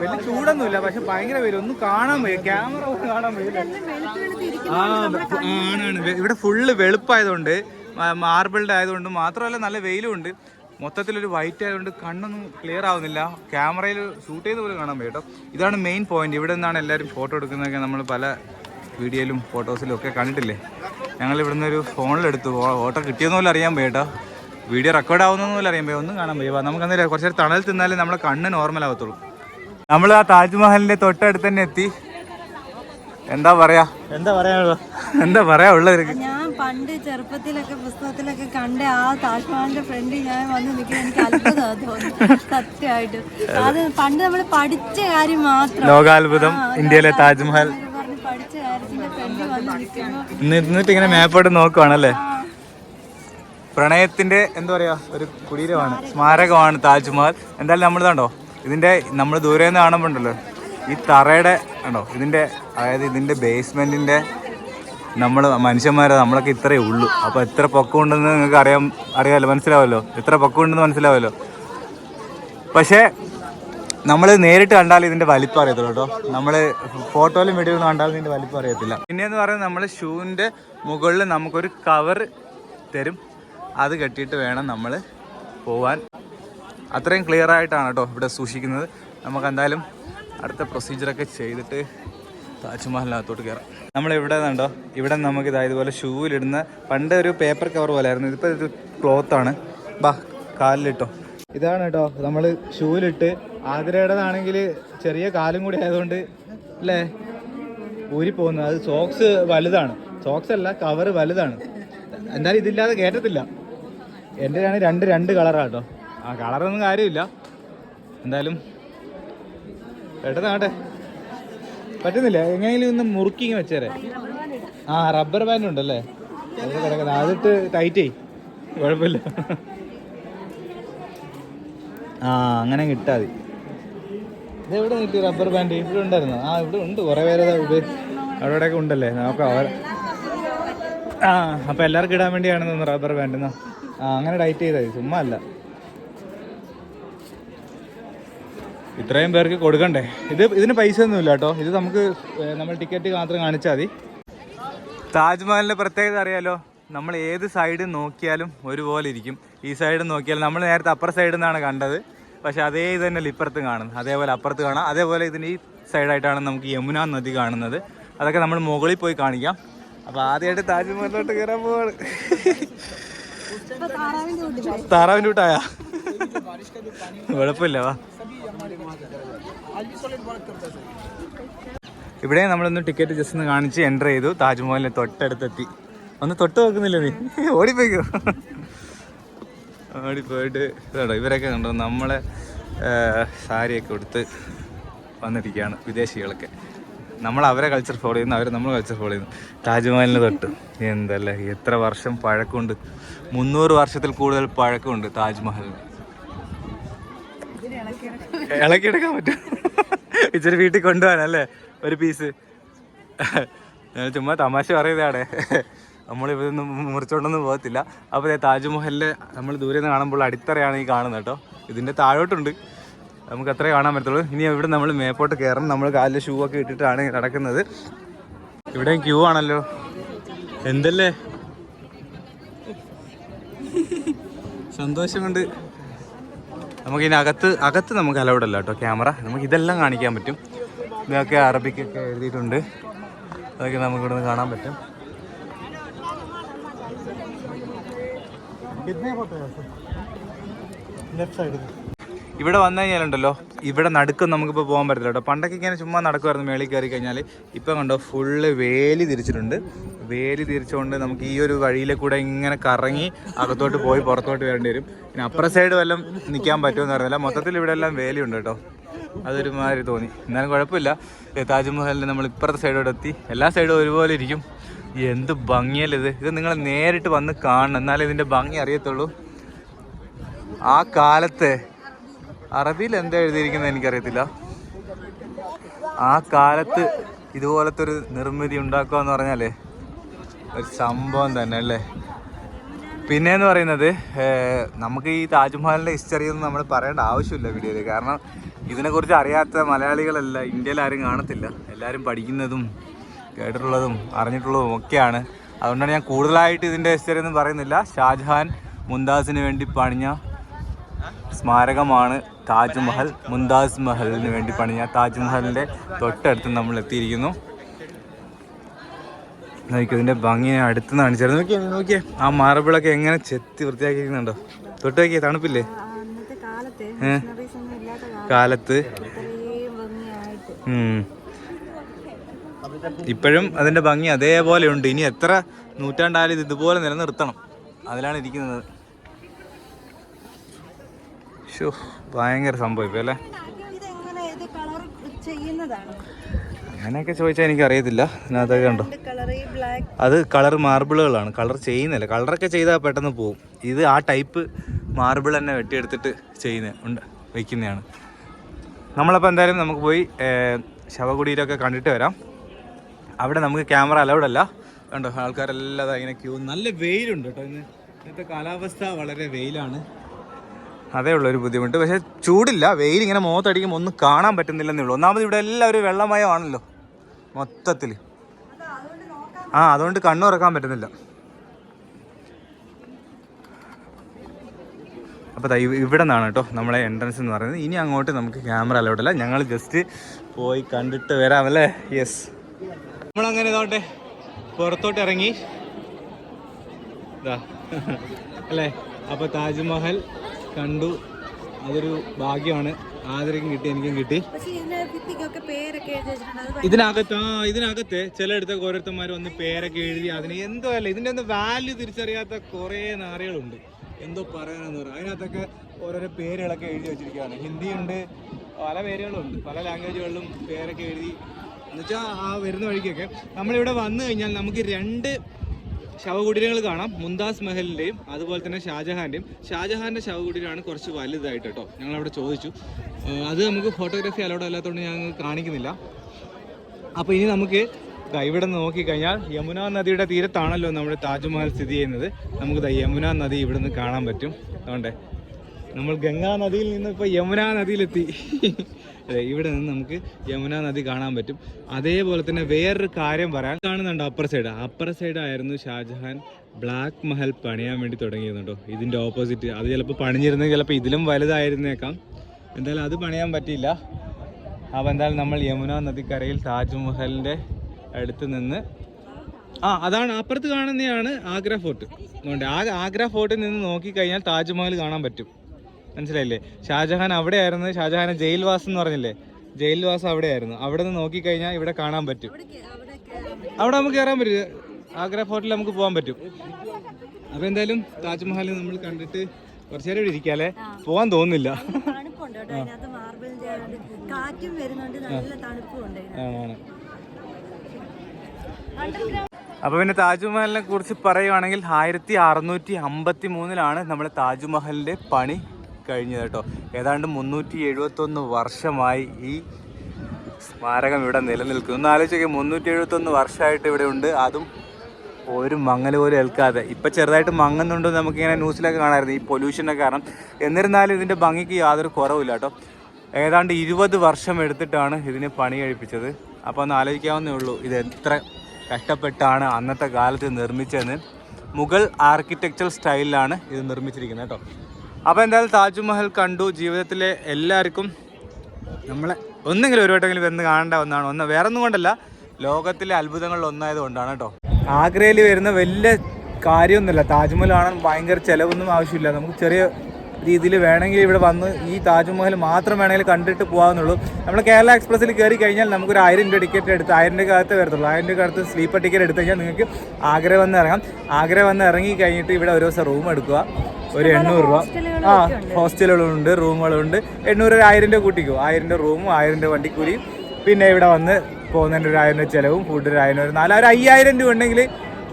വലിയ ചൂടൊന്നുമില്ല പക്ഷെ ഭയങ്കര വെയിൽ ഒന്നും കാണാൻ വയ്യ ക്യാമറ ഒന്നും കാണാൻ വയ്യ. ആ ആണാണ്. വെ- ഇവിടെ ഫുള്ള് വെളുപ്പായതുകൊണ്ട് മാർബിൾഡ് ആയതുകൊണ്ട് മാത്രമല്ല നല്ല വെയിലും ഉണ്ട് മൊത്തത്തിലൊരു വൈറ്റ് ആയതുകൊണ്ട് കണ്ണൊന്നും ക്ലിയർ ആവുന്നില്ല. ക്യാമറയിൽ ഷൂട്ട് ചെയ്ത് പോലും കാണാൻ വയ്യ കേട്ടോ. ഇതാണ് മെയിൻ പോയിന്റ് ഇവിടെ നിന്നാണ് എല്ലാവരും ഫോട്ടോ എടുക്കുന്നതൊക്കെ നമ്മൾ പല വീഡിയോയിലും ഫോട്ടോസിലും ഒക്കെ കണ്ടിട്ടില്ലേ? ഞങ്ങൾ ഇവിടുന്ന് ഒരു ഫോണിലെടുത്തു. ഓട്ടോ കിട്ടിയെന്ന് പോലും അറിയാൻ പോയി കേട്ടോ. വീഡിയോ റെക്കോർഡ് ആവുന്നതെന്ന് പോലും അറിയാൻ പോയി ഒന്നും കാണാൻ പോയി നമുക്ക് അന്നേരം കുറച്ച് നേരം തണൽ തിന്നാലേ നമ്മുടെ കണ്ണ് നോർമൽ ആവത്തുള്ളൂ. നമ്മൾ ആ താജ്മഹലിന്റെ തൊട്ടടുത്ത് തന്നെ എത്തി. എന്താ പറയാ? എന്താ പറയാ എന്താ പറയാ ഉള്ളത് ഞാൻ പണ്ട് ചെറുപ്പത്തിലൊക്കെ പുസ്തകത്തിലൊക്കെ കണ്ട ആ താജ്മഹലിന്റെ ഫ്രണ്ട് ഞാൻ വന്ന് നിൽക്കുന്നത് എനിക്ക് അത്ഭുതമാണ് തോന്നുന്നു സത്യമായിട്ട്. അത്. പണ്ട് നമ്മൾ പഠിച്ച കാര്യം മാത്രം. ലോകാത്ഭുതം ഇന്ത്യയിലെ താജ്മഹൽ എന്നൊക്കെ പറഞ്ഞ് പഠിച്ച കാര്യത്തിന്റെ ഫ്രണ്ടിൽ വന്ന് നിൽക്കുമ്പോൾ ഇന്ന് എന്നിട്ട് ഇങ്ങനെ മാപ്പോട്ട് നോക്കുവാണല്ലേ? പ്രണയത്തിന്റെ എന്താ പറയാ ഒരു കുടീരമാണ് സ്മാരകമാണ് താജ്മഹൽ എന്തായാലും നമ്മൾ കണ്ടോ? ഇതിന്റെ നമ്മൾ ദൂരെ നിന്ന് കാണുമ്പോണ്ടല്ലോ ഈ തറയുടെ ഉണ്ടോ ഇതിന്റെ അതായത് ഇതിന്റെ ബേസ്മെന്റിന്റെ നമ്മൾ മനുഷ്യന്മാരെ നമ്മളൊക്കെ ഇത്രയേ ഉള്ളൂ. അപ്പോൾ എത്ര പൊക്കം ഉണ്ടെന്ന് നിങ്ങൾക്ക് അറിയാം അറിയാമല്ലോ മനസ്സിലാവല്ലോ? എത്ര പൊക്കം ഉണ്ടെന്ന് മനസ്സിലാവല്ലോ? പക്ഷേ നമ്മൾ നേരിട്ട് കണ്ടാൽ ഇതിന്റെ വലിപ്പം അറിയത്തുള്ളൂ കേട്ടോ. നമ്മൾ ഫോട്ടോയിലും വീഡിയോയിലും കണ്ടാൽ ഇതിന്റെ വലിപ്പം അറിയത്തില്ല. പിന്നെ എന്ന് പറയുന്നത് നമ്മൾ ഷൂവിന്റെ മുകളിൽ നമുക്കൊരു കവർ തരും. അത് കെട്ടിയിട്ട് വേണം നമ്മൾ പോവാൻ. അത്രയും ക്ലിയർ ആയിട്ടാണ് കേട്ടോ ഇവിടെ സൂക്ഷിക്കുന്നത്. നമുക്ക് എന്തായാലും അടുത്ത പ്രൊസീജിയറൊക്കെ ചെയ്തിട്ട് താജ്മഹലിനകത്തോട്ട് കയറാം നമ്മളിവിടെ നിന്നുണ്ടോ ഇവിടെ നമുക്ക് ഇതാ ഇതുപോലെ ഷൂവിലിടുന്ന പണ്ട് ഒരു പേപ്പർ കവർ പോലെ ആയിരുന്നു ഇതിപ്പോൾ ഒരു ക്ലോത്താണ് ബാ കാലിലിട്ടോ. ഇതാണ് കേട്ടോ നമ്മൾ ഷൂവിലിട്ട് ആതിരയുടേതാണെങ്കിൽ ചെറിയ കാലും കൂടി ആയതുകൊണ്ട് അല്ലേ? ഊരി പോകുന്നു അത് സോക്സ് വലുതാണ്. സോക്സ് അല്ല കവർ വലുതാണ്. എന്തായാലും ഇതില്ലാതെ കയറ്റത്തില്ല എന്റെ ആണ് രണ്ട് രണ്ട് കളറാണ് കേട്ടോ. ആ കളറൊന്നും കാര്യമില്ല. എന്തായാലും പെട്ടെന്നാട്ടെ പറ്റുന്നില്ല? എങ്ങനെയെങ്കിലും ഒന്ന് മുറുക്കി വെച്ചേരെ. ആ റബ്ബർ ബാൻഡ് ഉണ്ടല്ലേ? അത് കിടക്കുന്നത് അതിട്ട് ടൈറ്റ് ചെയ് കുഴപ്പമില്ല. ആ അങ്ങനെ കിട്ടാ മതി ഇതെവിടെ കിട്ടി റബ്ബർ ബാൻഡ് ഇവിടെ ഉണ്ടായിരുന്നു? ആ ഇവിടെ ഉണ്ട്. കുറേ പേര് ഇത് അവിടെ ഇവിടെയൊക്കെ ഉണ്ടല്ലേ? നോക്കാം അവർ ആ അപ്പം എല്ലാവർക്കും ഇടാൻ വേണ്ടിയാണ് തോന്നുന്നു റബ്ബർ ബാൻഡ് എന്നാ ആ അങ്ങനെ ചെയ്താൽ മതി. ചുമ്മാ അല്ല. ഇത്രയും പേർക്ക് കൊടുക്കണ്ടേ? ഇത് ഇതിന് പൈസ ഒന്നുമില്ല കേട്ടോ. ഇത് നമുക്ക് നമ്മൾ ടിക്കറ്റ് മാത്രം കാണിച്ചാൽ മതി. താജ്മഹലിന്റെ പ്രത്യേകത അറിയാലോ? നമ്മൾ ഏത് സൈഡ് നോക്കിയാലും ഒരുപോലെ ഇരിക്കും. ഈ സൈഡ് നോക്കിയാൽ നമ്മൾ നേരത്തെ അപ്പുറ സൈഡിൽ നിന്നാണ് കണ്ടത്. പക്ഷെ അതേ ഇത് തന്നെ ഇപ്പുറത്ത് കാണുന്നത്. അതേപോലെ അപ്പുറത്ത് കാണാം. അതേപോലെ ഇതിന് ഈ സൈഡായിട്ടാണ് നമുക്ക് യമുന നദി കാണുന്നത്. അതൊക്കെ നമ്മൾ മുകളിൽ പോയി കാണിക്കാം. അപ്പോൾ ആദ്യമായിട്ട് താജ്മഹലിലോട്ട് കയറാൻ പോവാണ്. താറാവിന്റെ വീട്ടായാ കുഴപ്പമില്ല വാ. ഇവിടെ നമ്മളൊന്ന് ടിക്കറ്റ് ജസ്റ്റ് ഒന്ന് കാണിച്ച് എന്റർ ചെയ്തു. താജ്മഹലിന് തൊട്ടടുത്തെത്തി. ഒന്ന് തൊട്ട് നോക്കുന്നില്ല നീ? ഓടിപ്പോയിക്കോ? ഓടിപ്പോയിട്ട് ഇതാടോ ഇവരൊക്കെ കണ്ടോ നമ്മളെ സാരിയൊക്കെ കൊടുത്ത് വന്നിരിക്കുകയാണ് വിദേശികളൊക്കെ. നമ്മൾ അവരെ കൾച്ചർ ഫോളോ ചെയ്യുന്നു അവർ നമ്മൾ കൾച്ചർ ഫോളോ ചെയ്യുന്നു. താജ്മഹലിന് തൊട്ട്. എന്തല്ലേ എത്ര വർഷം പഴക്കമുണ്ട്. മുന്നൂറ് വർഷത്തിൽ കൂടുതൽ പഴക്കമുണ്ട് താജ്മഹലിന്. ഇളക്കി ഇളക്കിയെടുക്കാൻ പറ്റും ഇച്ചിരി വീട്ടിൽ കൊണ്ടുപോകാനല്ലേ ഒരു പീസ് ചുമ്മാ തമാശ പറയുന്നതാണ്. നമ്മൾ ഇതൊന്നും മുറിച്ചോണ്ടൊന്നും പോകത്തില്ല. അപ്പോൾ ദേ താജ്മഹലിൽ നമ്മൾ ദൂരെ നിന്ന് കാണുമ്പോൾ അടിത്തറയാണ് ഈ കാണുന്നത് കേട്ടോ. ഇതിന്റെ താഴോട്ടുണ്ട്. നമുക്ക് അത്രേ കാണാൻ പറ്റത്തുള്ളൂ. ഇനി ഇവിടെ നമ്മൾ മേപ്പോട്ട് കയറണം. നമ്മൾ കാലിൽ ഷൂ ഒക്കെ ഇട്ടിട്ടാണ് നടക്കുന്നത്. ഇവിടെയും ക്യൂ ആണല്ലോ. എന്തല്ലേ? സന്തോഷം കൊണ്ട് നമുക്ക് ഇനി അകത്ത് അകത്ത് നമുക്ക് അലൗഡ് അല്ല കേട്ടോ ക്യാമറ നമുക്ക് ഇതെല്ലാം കാണിക്കാൻ പറ്റും. ഇതൊക്കെ അറബിക്കൊക്കെ എഴുതിയിട്ടുണ്ട്. അതൊക്കെ നമുക്കിവിടെ നിന്ന് കാണാൻ പറ്റും. ഇവിടെ വന്നു കഴിഞ്ഞാലുണ്ടല്ലോ ഇവിടെ നടുക്കും നമുക്കിപ്പോൾ പോകാൻ പറ്റില്ല കേട്ടോ. പണ്ടൊക്കെ ഇങ്ങനെ ചുമ്മാ നടക്കുമായിരുന്നു മേളിൽ കയറി കഴിഞ്ഞാൽ ഇപ്പം കണ്ടോ ഫുള്ള് വേലി തിരിച്ചിട്ടുണ്ട്. വേലി തിരിച്ചുകൊണ്ട് നമുക്ക് ഈ ഒരു വഴിയിലെ കൂടെ ഇങ്ങനെ കറങ്ങി അകത്തോട്ട് പോയി പുറത്തോട്ട് വരേണ്ടി വരും. പിന്നെ അപ്പുറ സൈഡ് വല്ലതും നിൽക്കാൻ പറ്റുമെന്ന് അറിയില്ല മൊത്തത്തിൽ ഇവിടെ എല്ലാം വേലിയുണ്ട് കേട്ടോ. അതൊരുമാതിരി തോന്നി. എന്നാലും കുഴപ്പമില്ല. താജ്മഹലിൽ നമ്മൾ ഇപ്പുറത്തെ സൈഡോടെ എത്തി. എല്ലാ സൈഡും ഒരുപോലെ ഇരിക്കും. എന്ത് ഭംഗിയല്ലേ ഇത്. ഇത് നിങ്ങൾ നേരിട്ട് വന്ന് കാണണം. എന്നാലേ ഇതിന്റെ ഭംഗി അറിയത്തുള്ളൂ. ആ കാലത്തെ അറബിയിൽ എന്താ എഴുതിയിരിക്കുന്നത് എനിക്കറിയത്തില്ല. ആ കാലത്ത് ഇതുപോലത്തെ ഒരു നിർമ്മിതി ഉണ്ടാക്കുക എന്ന് പറഞ്ഞാലേ ഒരു സംഭവം തന്നെ അല്ലേ? പിന്നെ എന്ന് പറയുന്നത് നമുക്ക് ഈ താജ്മഹലിന്റെ ഹിസ്റ്ററി ഒന്നും നമ്മൾ പറയേണ്ട ആവശ്യമില്ല വീഡിയോയിൽ. കാരണം ഇതിനെക്കുറിച്ച് അറിയാത്ത മലയാളികളല്ല ഇന്ത്യയിൽ ആരും കാണത്തില്ല. എല്ലാവരും പഠിക്കുന്നതും കേട്ടിട്ടുള്ളതും അറിഞ്ഞിട്ടുള്ളതും ഒക്കെയാണ്. അതുകൊണ്ടാണ് ഞാൻ കൂടുതലായിട്ട് ഇതിന്റെ ഹിസ്റ്ററി ഒന്നും പറയുന്നില്ല. ഷാജഹാൻ മുംതാസിന് വേണ്ടി പണിഞ്ഞ സ്മാരകമാണ് താജ്മഹൽ. മുംതാസ് മഹലിന് വേണ്ടി പണിഞ്ഞ താജ്മഹലിന്റെ തൊട്ടടുത്ത് നമ്മൾ എത്തിയിരിക്കുന്നു. നോക്കിയോ ഇതിന്റെ ഭംഗി അടുത്ത് ചേർന്ന് നോക്കിയേ നോക്കിയേ ആ മാർബിളൊക്കെ എങ്ങനെ ചെത്തി വൃത്തിയാക്കിയിരിക്കുന്നുണ്ടോ? തൊട്ട് നോക്കിയേ തണുപ്പില്ലേ? കാലത്ത് കാലത്തെ ഏ? മെഷീനറീസ് ഒന്നും ഇല്ലാത്ത കാലത്ത് ഇത്രയും ഭംഗിയായിട്ട് ഉം. ഇപ്പോഴും അതിന്റെ ഭംഗി അതേപോലെ ഉണ്ട്. ഇനി എത്ര നൂറ്റാണ്ടായാലും ഇത് ഇതുപോലെ നിലനിർത്തണം. അതിലാണ് ഇരിക്കുന്നത്. ഷോ ഭയങ്കര സംഭവം ഇപ്പൊ അല്ലേ? അങ്ങനെയൊക്കെ ചോദിച്ചാൽ എനിക്ക് അറിയത്തില്ല അതിനകത്തൊക്കെ ഉണ്ടോ അത് കളർ മാർബിളുകളാണ്. കളർ ചെയ്യുന്നില്ല. കളറൊക്കെ ചെയ്താൽ പെട്ടെന്ന് പോകും ഇത് ആ ടൈപ്പ് മാർബിൾ തന്നെ വെട്ടിയെടുത്തിട്ട് ചെയ്യുന്ന ഉണ്ട് വയ്ക്കുന്നതാണ് നമ്മളപ്പോൾ എന്തായാലും നമുക്ക് പോയി ശവകുടീരമൊക്കെ കണ്ടിട്ട് വരാം. അവിടെ നമുക്ക് ക്യാമറ അലൗഡ് അല്ല. കണ്ടോ ആൾക്കാരെല്ലാം ഇങ്ങനെ ക്യൂ നല്ല വെയിലുണ്ട് കേട്ടോ. ഇന്ന് ഇന്നത്തെ കാലാവസ്ഥ വളരെ വെയിലാണ്. അതേ ഉള്ളൊരു ബുദ്ധിമുട്ട്. പക്ഷേ ചൂടില്ല വെയിൽ ഇങ്ങനെ മുഖത്തടിക്കുമ്പോൾ ഒന്നും കാണാൻ പറ്റുന്നില്ലെന്നേ ഉള്ളൂ. ഒന്നാമത് ഇവിടെ എല്ലാവരും വെള്ളമയമാണല്ലോ മൊത്തത്തിൽ ആ അതുകൊണ്ട് കണ്ണു തുറക്കാൻ പറ്റുന്നില്ല. അപ്പോൾ തൈ ഇവ- ഇവിടെ നിന്നാണ് കേട്ടോ നമ്മളെ എൻട്രൻസ് എന്ന് പറയുന്നത്. ഇനി അങ്ങോട്ട് നമുക്ക് ക്യാമറ അലൗഡല്ല ഞങ്ങൾ ജസ്റ്റ് പോയി കണ്ടിട്ട് വരാമല്ലേ യെസ് നമ്മളങ്ങനെ ഇതോട്ടെ പുറത്തോട്ട് ഇറങ്ങി. ഇതാ അല്ലേ? അപ്പോൾ താജ്മഹൽ കണ്ടു. അതൊരു ഭാഗ്യമാണ്. ആദരക്കും കിട്ടി എനിക്കും കിട്ടി. ഇതിനകത്ത് ആ ഇതിനകത്ത് ചിലയിടത്തൊക്കെ ഓരോരുത്തന്മാർ വന്ന് പേരൊക്കെ എഴുതി അതിന് എന്തോ അല്ല ഇതിന്റെ ഒന്ന് വാല്യൂ തിരിച്ചറിയാത്ത കുറേ നാറികളുണ്ട്. എന്തോ പറയാനെന്ന് പറയാം. അതിനകത്തൊക്കെ ഓരോരോ പേരുകളൊക്കെ എഴുതി വെച്ചിരിക്കുകയാണ്. ഹിന്ദിയുണ്ട് പല പേരുകളുണ്ട്. പല ലാംഗ്വേജുകളിലും പേരൊക്കെ എഴുതി എന്നുവെച്ചാൽ ആ വരുന്ന വഴിക്കൊക്കെ നമ്മളിവിടെ വന്നു കഴിഞ്ഞാൽ നമുക്ക് രണ്ട് ശവകുടീരങ്ങൾ കാണാം. മുന്താസ് മെഹലിന്റെയും അതുപോലെ തന്നെ ഷാജഹാന്റെയും ഷാജഹാന്റെ ശവകുടീരമാണ് കുറച്ച് വലുതായിട്ട് കേട്ടോ ഞങ്ങളവിടെ ചോദിച്ചു. അത് നമുക്ക് ഫോട്ടോഗ്രാഫി അലോഡ് അല്ലാത്തതുകൊണ്ട് ഞങ്ങൾ കാണിക്കുന്നില്ല. അപ്പോൾ ഇനി നമുക്ക് ഇവിടെ നോക്കിക്കഴിഞ്ഞാൽ യമുന നദിയുടെ തീരത്താണല്ലോ നമ്മുടെ താജ്മഹൽ സ്ഥിതി ചെയ്യുന്നത്. നമുക്ക് യമുന നദി ഇവിടെ നിന്ന് കാണാൻ പറ്റും. അതുകൊണ്ടേ നമ്മൾ ഗംഗാ നദിയിൽ നിന്ന് ഇപ്പോൾ യമുന നദിയിലെത്തി. ഇവിടെ നിന്ന് നമുക്ക് യമുന നദി കാണാൻ പറ്റും. അതേപോലെ തന്നെ വേറൊരു കാര്യം പറയാൻ കാണുന്നുണ്ട് അപ്പർ സൈഡ് അപ്പർ സൈഡ് ആയിരുന്നു ഷാജഹാൻ ബ്ലാക്ക് മഹൽ പണിയാൻ വേണ്ടി തുടങ്ങിയിരുന്നുണ്ടോ ഇതിന്റെ ഓപ്പോസിറ്റ് അത് ചിലപ്പോൾ പണിഞ്ഞിരുന്നെങ്കിൽ ചിലപ്പോൾ ഇതിലും വലുതായിരുന്നേക്കാം. എന്തായാലും അത് പണിയാൻ പറ്റിയില്ല. അപ്പോൾ എന്തായാലും നമ്മൾ യമുന നദിക്കരയിൽ താജ്മഹലിന്റെ അടുത്ത് നിന്ന് ആ അതാണ് അപ്പുറത്ത് കാണുന്നതാണ് ആഗ്ര ഫോർട്ട്. അതുകൊണ്ട് ആഗ്ര ഫോർട്ടിൽ നിന്ന് നോക്കിക്കഴിഞ്ഞാൽ താജ്മഹൽ കാണാൻ പറ്റും. മനസ്സിലായില്ലേ? ഷാജഹാൻ അവിടെ ആയിരുന്നു ഷാജഹാൻ ജയിൽവാസം എന്ന് പറഞ്ഞില്ലേ? ജയിൽവാസം അവിടെയായിരുന്നു. അവിടെ നിന്ന് നോക്കിക്കഴിഞ്ഞാൽ ഇവിടെ കാണാൻ പറ്റും. അവിടെ നമുക്ക് കയറാൻ പറ്റും. ആഗ്ര ഫോർട്ടിൽ നമുക്ക് പോകാൻ പറ്റും. അപ്പോൾ എന്തായാലും താജ്മഹൽ നമ്മൾ കണ്ടിട്ട് കുറച്ചു നേരം ഇവിടെ ഇരിക്കാല്ലേ പോകാൻ തോന്നുന്നില്ല. അപ്പൊ പിന്നെ താജ്മഹലിനെ കുറിച്ച് പറയുവാണെങ്കിൽ ആയിരത്തി അറുന്നൂറ്റി അമ്പത്തി മൂന്നിലാണ് നമ്മുടെ താജ്മഹലിന്റെ പണി. കഴിഞ്ഞത് കേട്ടോ ഏതാണ്ട് മുന്നൂറ്റി എഴുപത്തൊന്ന് വർഷമായി ഈ സ്മാരകം ഇവിടെ നിലനിൽക്കുന്നു. ഒന്ന് ആലോചിക്കുക മുന്നൂറ്റി എഴുപത്തൊന്ന് വർഷമായിട്ട് ഇവിടെ ഉണ്ട്. അതും ഒരു മങ്ങൽ പോലും ഏൽക്കാതെ. ഇപ്പം ചെറുതായിട്ട് മങ്ങുന്നുണ്ട് നമുക്കിങ്ങനെ ന്യൂസിലൊക്കെ കാണാമായിരുന്നു ഈ പൊല്യൂഷനൊക്കെ കാരണം. എന്നിരുന്നാലും ഇതിന്റെ ഭംഗിക്ക് യാതൊരു കുറവില്ല കേട്ടോ. ഏതാണ്ട് ഇരുപത് വർഷം എടുത്തിട്ടാണ് ഇതിന് പണി കഴിപ്പിച്ചത്. അപ്പോൾ ഒന്ന് ആലോചിക്കാവുന്നേ ഉള്ളൂ ഇത് എത്ര കഷ്ടപ്പെട്ടാണ് അന്നത്തെ കാലത്ത് നിർമ്മിച്ചതെന്ന്. മുഗൾ ആർക്കിടെക്ചർ സ്റ്റൈലിലാണ് ഇത് നിർമ്മിച്ചിരിക്കുന്നത് കേട്ടോ. അപ്പോൾ എന്തായാലും താജ്മഹൽ കണ്ടു. ജീവിതത്തിലെ എല്ലാവർക്കും നമ്മളെ ഒന്നെങ്കിലും ഒരു വട്ടമെങ്കിലും വന്ന് കാണേണ്ട ഒന്നാണ്. ഒന്ന് വേറെ ഒന്നും കൊണ്ടല്ല ലോകത്തിലെ അത്ഭുതങ്ങളിൽ ഒന്നായത് കൊണ്ടാണ് കേട്ടോ. ആഗ്രയിൽ വരുന്ന വലിയ കാര്യമൊന്നുമില്ല. താജ്മഹൽ കാണാൻ ഭയങ്കര ചിലവൊന്നും ആവശ്യമില്ല. നമുക്ക് ചെറിയ രീതിയിൽ വേണമെങ്കിൽ ഇവിടെ വന്ന് ഈ താജ്മഹൽ മാത്രം വേണമെങ്കിൽ കണ്ടിട്ട് പോകാവുന്നുള്ളൂ നമ്മൾ കേരള എക്സ്പ്രസ്സിൽ കയറി കഴിഞ്ഞാൽ നമുക്കൊരു ആയിരം രൂപ ടിക്കറ്റ് എടുത്ത് ആയിരം രൂപ അകത്ത് വരത്തുള്ളൂ. ആയിരം രൂപ അകത്ത് സ്ലീപ്പർ ടിക്കറ്റ് എടുത്ത് കഴിഞ്ഞാൽ നിങ്ങൾക്ക് ആഗ്ര വന്ന് ഇറങ്ങാം. ആഗ്ര വന്ന് ഇറങ്ങി കഴിഞ്ഞിട്ട് ഇവിടെ ഒരു ദിവസം റൂം എടുക്കുക. ഒരു എണ്ണൂറ് രൂപ. ആ ഹോസ്റ്റലുകളുണ്ട് റൂമുകളുണ്ട്. എണ്ണൂറ് ഒരു ആയിരം രൂപ കൂട്ടിക്കും. ആയിരം രൂപ റൂമും ആയിരം രൂപ വണ്ടിക്കൂലിയും. പിന്നെ ഇവിടെ വന്ന് പോകുന്നതിന്റെ ഒരു ആയിരം രൂപ ചിലവും ഫുഡ് ഒരു ആയിരം ഒരു നാല് ഒരു അയ്യായിരം രൂപ ഉണ്ടെങ്കിൽ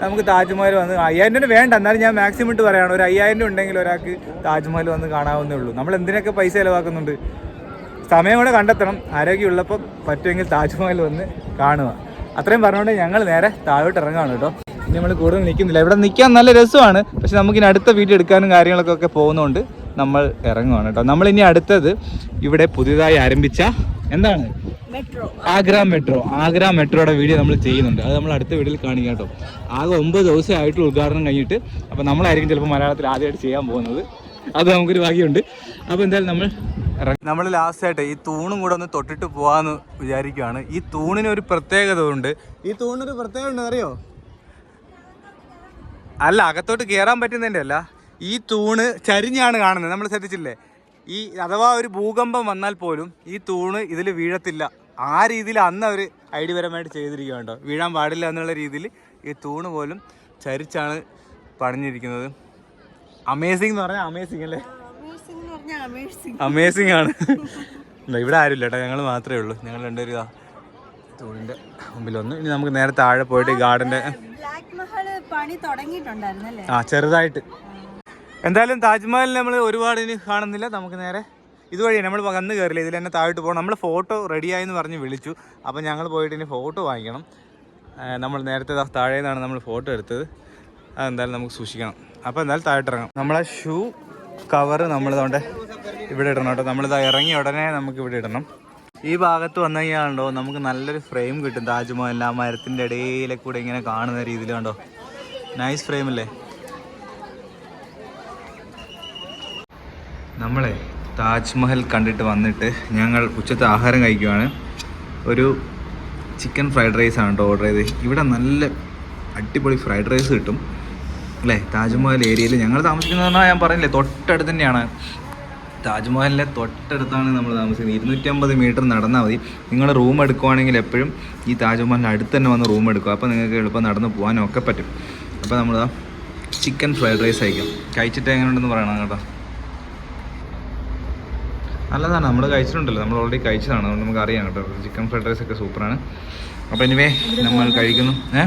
നമുക്ക് താജ്മഹൽ വന്ന് അയ്യായിരം രൂപ വേണ്ട. എന്നാലും ഞാൻ മാക്സിമം ഇട്ട് പറയുകയാണ് ഒരു അയ്യായിരം രൂപ ഉണ്ടെങ്കിൽ ഒരാൾക്ക് താജ്മഹൽ വന്ന് കാണാവുന്നേ ഉള്ളൂ. നമ്മൾ എന്തിനൊക്കെ പൈസ ചിലവാക്കുന്നുണ്ട്? സമയം കൂടെ കണ്ടെത്തണം. ആരോഗ്യമുള്ളപ്പോൾ പറ്റുമെങ്കിൽ താജ്മഹൽ വന്ന് കാണുക. അത്രയും പറഞ്ഞുകൊണ്ട് ഞങ്ങൾ നേരെ താഴോട്ട് ഇറങ്ങുകയാണ് കേട്ടോ. നമ്മൾ കൂടുതൽ നിൽക്കുന്നില്ല. ഇവിടെ നിൽക്കാൻ നല്ല രസമാണ്. പക്ഷെ നമുക്കിനി അടുത്ത വീഡിയോ എടുക്കാനും കാര്യങ്ങളൊക്കെ ഒക്കെ പോകുന്നതുകൊണ്ട് നമ്മൾ ഇറങ്ങുവാണ് കേട്ടോ. നമ്മൾ ഇനി അടുത്തത് ഇവിടെ പുതിയതായി ആരംഭിച്ച എന്താണ്? മെട്രോ. ആഗ്ര മെട്രോ. ആഗ്ര മെട്രോയുടെ വീഡിയോ നമ്മൾ ചെയ്യുന്നുണ്ട്. അത് നമ്മൾ അടുത്ത വീഡിയോയിൽ കാണിക്കാം കേട്ടോ. ആകെ ഒമ്പത് ദിവസം ആയിട്ടുള്ള ഉദ്ഘാടനം കഴിഞ്ഞിട്ട്. അപ്പോൾ നമ്മളായിരിക്കും ചിലപ്പോൾ മലയാളത്തിൽ ആദ്യമായിട്ട് ചെയ്യാൻ പോകുന്നത്. അത് നമുക്കൊരു ഭാഗ്യമുണ്ട്. അപ്പോൾ എന്തായാലും നമ്മൾ നമ്മൾ ലാസ്റ്റ് ആയിട്ട് ഈ തൂണും കൂടെ ഒന്ന് തൊട്ടിട്ട് പോകാമെന്ന് വിചാരിക്കുകയാണ് ഈ തൂണിന് ഒരു പ്രത്യേകത ഉണ്ട്. ഈ തൂണിന് ഒരു പ്രത്യേകത ഉണ്ട് അറിയോ അല്ല അകത്തോട്ട് കയറാൻ പറ്റുന്നതിന്റെ അല്ല. ഈ തൂണ് ചരിഞ്ഞാണ് കാണുന്നത്. നമ്മൾ ശ്രദ്ധിച്ചില്ലേ? ഈ അഥവാ ഒരു ഭൂകമ്പം വന്നാൽ പോലും ഈ തൂണ് ഇതിൽ വീഴത്തില്ല. ആ രീതിയിൽ അന്ന് അവർ ഐഡിയപരമായിട്ട് ചെയ്തിരിക്കുക കേട്ടോ. വീഴാൻ പാടില്ല എന്നുള്ള രീതിയിൽ ഈ തൂണ് പോലും ചരിച്ചാണ് പണിഞ്ഞിരിക്കുന്നത്. അമേസിംഗ് എന്ന് പറഞ്ഞാൽ അമേസിംഗ് അല്ലേ? അമേസിംഗ് ആണ്. ഇവിടെ ആരുമില്ല കേട്ടോ. ഞങ്ങൾ മാത്രമേ ഉള്ളൂ. ഞങ്ങൾ രണ്ടുപേരും ഇതാ തൂണിന്റെ മുമ്പിൽ വന്നു. ഇനി നമുക്ക് നേരെ താഴെ പോയിട്ട് ഈ ഗാർഡന്റെ പണി തുടങ്ങിയിട്ടുണ്ടായിരുന്നല്ലേ? ആ ചെറുതായിട്ട്. എന്തായാലും താജ്മഹൽ നമ്മൾ ഒരുപാട് ഇനി കാണുന്നില്ല നമുക്ക് നേരെ ഇതുവഴി നമ്മൾ വന്ന് കയറില്ല ഇതിൽ തന്നെ താഴോട്ട് പോകണം. നമ്മൾ ഫോട്ടോ റെഡിയായി എന്ന് പറഞ്ഞ് വിളിച്ചു. അപ്പോൾ ഞങ്ങൾ പോയിട്ട് ഇനി ഫോട്ടോ വാങ്ങിക്കണം. നമ്മൾ നേരത്തെ താഴെ നിന്നാണ് നമ്മൾ ഫോട്ടോ എടുത്തത്. അതെന്തായാലും നമുക്ക് സൂക്ഷിക്കണം. അപ്പോൾ എന്തായാലും താഴോട്ട് ഇറങ്ങാം നമ്മളെ ഷൂ കവറ് നമ്മളിതുകൊണ്ട് ഇവിടെ ഇടണം കേട്ടോ. നമ്മളിത് ഇറങ്ങി ഉടനെ നമുക്ക് ഇവിടെ ഇടണം. ഈ ഭാഗത്ത് വന്നു കഴിഞ്ഞാലുണ്ടോ നമുക്ക് നല്ലൊരു ഫ്രെയിം കിട്ടും താജ്മഹൽ ആ മരത്തിന്റെ ഇടയിലെ കൂടെ ഇങ്ങനെ കാണുന്ന രീതിയിൽ കണ്ടോ. നൈസ് ഫ്രെയിം അല്ലേ? നമ്മളെ താജ്മഹൽ കണ്ടിട്ട് വന്നിട്ട് ഞങ്ങൾ ഉച്ചത്തെ ആഹാരം കഴിക്കുവാണ്. ഒരു ചിക്കൻ ഫ്രൈഡ് റൈസ് ആണ് കേട്ടോ ഓർഡർ ചെയ്ത് ഇവിടെ നല്ല അടിപൊളി ഫ്രൈഡ് റൈസ് കിട്ടും. അല്ലേ? താജ്മഹൽ ഏരിയയിൽ ഞങ്ങൾ താമസിക്കുന്നത് പറഞ്ഞാൽ ഞാൻ പറഞ്ഞില്ലേ? തൊട്ടടുത്ത് തന്നെയാണ്. താജ്മഹലിന്റെ തൊട്ടടുത്താണ് നമ്മൾ താമസിക്കുന്നത്. ഇരുന്നൂറ്റമ്പത് മീറ്റർ നടന്നാൽ മതി. നിങ്ങൾ റൂം എടുക്കുവാണെങ്കിൽ എപ്പോഴും ഈ താജ്മഹലിന്റെ അടുത്ത് തന്നെ വന്ന് റൂം എടുക്കുക. അപ്പോൾ നിങ്ങൾക്ക് എളുപ്പം നടന്ന് പോകാനൊക്കെ പറ്റും. അപ്പോൾ നമ്മൾ ചിക്കൻ ഫ്രൈഡ് റൈസ് കഴിക്കാം. കഴിച്ചിട്ട് എങ്ങനെ ഉണ്ടെന്ന് പറയണം കേട്ടോ. നല്ലതാണ്. നമ്മൾ കഴിച്ചിട്ടുണ്ടല്ലോ. നമ്മൾ ഓൾറെഡി കഴിച്ചതാണ്. അതുകൊണ്ട് നമുക്ക് അറിയാം കേട്ടോ. ചിക്കൻ ഫ്രൈഡ് റൈസ് ഒക്കെ സൂപ്പറാണ് അപ്പോൾ എനിവേ നമ്മൾ കഴിക്കുന്നു. ഏ?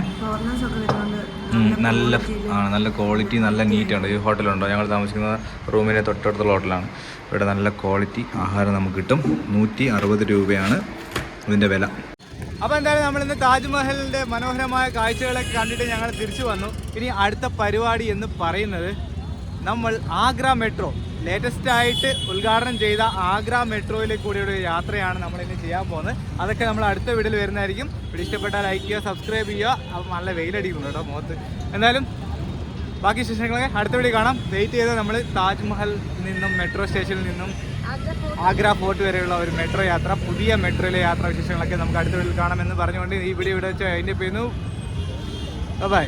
നല്ല ആണ്. നല്ല ക്വാളിറ്റി നല്ല നീറ്റാണ് ഈ ഹോട്ടലുണ്ടോ ഞങ്ങൾ താമസിക്കുന്ന റൂമിന്റെ തൊട്ടടുത്തുള്ള ഹോട്ടലാണ് ഇവിടെ നല്ല ക്വാളിറ്റി ആഹാരം നമുക്ക് കിട്ടും. നൂറ്റി അറുപത് രൂപയാണ് ഇതിന്റെ വില. അപ്പോൾ എന്തായാലും നമ്മൾ ഇന്ന് താജ്മഹലിന്റെ മനോഹരമായ കാഴ്ചകളൊക്കെ കണ്ടിട്ട് ഞങ്ങൾ തിരിച്ചു വന്നു. ഇനി അടുത്ത പരിപാടി എന്ന് പറയുന്നത് നമ്മൾ ആഗ്ര മെട്രോ ലേറ്റസ്റ്റ് ആയിട്ട് ഉദ്ഘാടനം ചെയ്ത ആഗ്ര മെട്രോയിലേക്ക് കൂടിയുള്ള ഒരു യാത്രയാണ് നമ്മൾ ഇനി ചെയ്യാൻ പോകുന്നത്. അതൊക്കെ നമ്മൾ അടുത്ത വീഡിയോയിൽ വരുന്നതായിരിക്കും. വീഡിയോ ഇഷ്ടപ്പെട്ടാൽ ലൈക്ക് ചെയ്യുക സബ്സ്ക്രൈബ് ചെയ്യുക. അപ്പം നല്ല വെയിലടിക്കുന്നു കേട്ടോ മുഖത്ത്. എന്തായാലും ബാക്കി വിശേഷങ്ങളൊക്കെ അടുത്ത വീഡിയോ കാണാം. വെയിറ്റ് ചെയ്ത് നമ്മൾ താജ്മഹൽ നിന്നും മെട്രോ സ്റ്റേഷനിൽ നിന്നും ആഗ്ര ഫോർട്ട് വരെയുള്ള ഒരു മെട്രോ യാത്ര പുതിയ മെട്രോയിലെ യാത്രാ വിശേഷങ്ങളൊക്കെ നമുക്ക് അടുത്ത വീഡിയോയിൽ കാണാമെന്ന് പറഞ്ഞുകൊണ്ട് ഈ വീഡിയോ ഇവിടെ വെച്ച് അതിന്റെ പേരുന്നു ബൈ